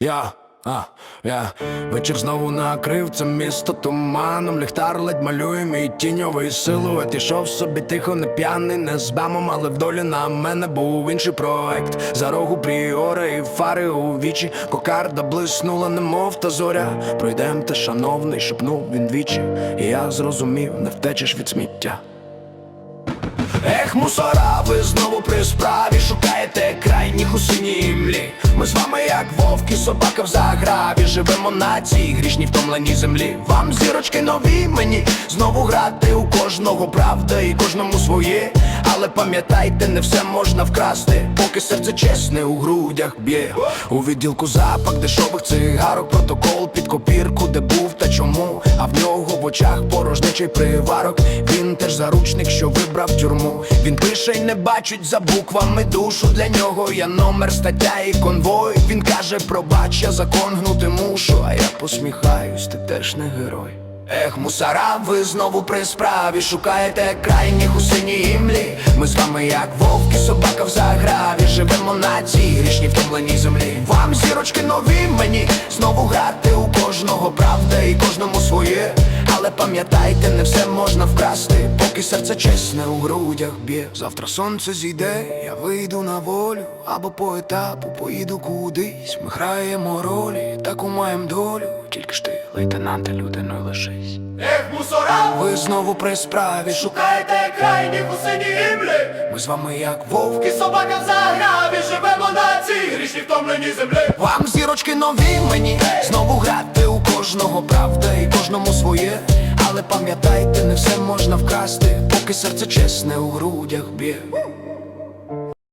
Я, а, я вечір знову накрив це місто туманом. Ліхтар ледь малює мій тіньовий силует. Ішов собі тихо, не п'яний, не з бамом, але в долі на мене був інший проект. За рогу пріори і фари у вічі. Кокарда блиснула, немов та зоря. Пройдем те, шановний, шепнув він двічі. І я зрозумів, не втечеш від сміття. Ех, мусора, ви знову при справі шукаєте крайніх у синій млі. З вами, як вовки, собака в заграві, живемо на цій грішній втомленій землі. Вам зірочки нові, мені знову грати у кожного правда і кожному своє. Але пам'ятайте, не все можна вкрасти, поки серце чесне у грудях б'є. У відділку запах дешових цигарок, протокол під копірку, де був та чому. А в нього в очах порожничий приварок. Він теж заручник, що вибрав тюрму. Він пише й не бачить за буквами душу. Для нього я номер, стаття і конвой. Він каже, пробач, я закон гнути мушу. А я посміхаюсь, ти теж не герой. Ех, мусора, ви знову при справі шукаєте крайніх у синій млі. Ми з вами, як вовки, собака в заграві, живемо на цій грішній втомленій землі. Вам зірочки нові, мені знову грати у кожного правда і кожному своє. Але пам'ятайте, не все можна вкрасти, поки серце чесне у грудях б'є. Завтра сонце зійде, я вийду на волю, або по етапу поїду кудись. Ми граємо ролі, таку маєм долю. Тільки ж ти, лейтенанте, людиною лишись. Ех, мусора, Ви знову при справі шукаєте. шукайте крайніх у синій імлі Ми з вами як вовки. Собака в заграві, живемо втомленій землі Вам зірочки нові мені знову грати у кожного правда і кожному своє. Але пам'ятайте, не все можна вкрасти, поки серце чесне у грудях б'є.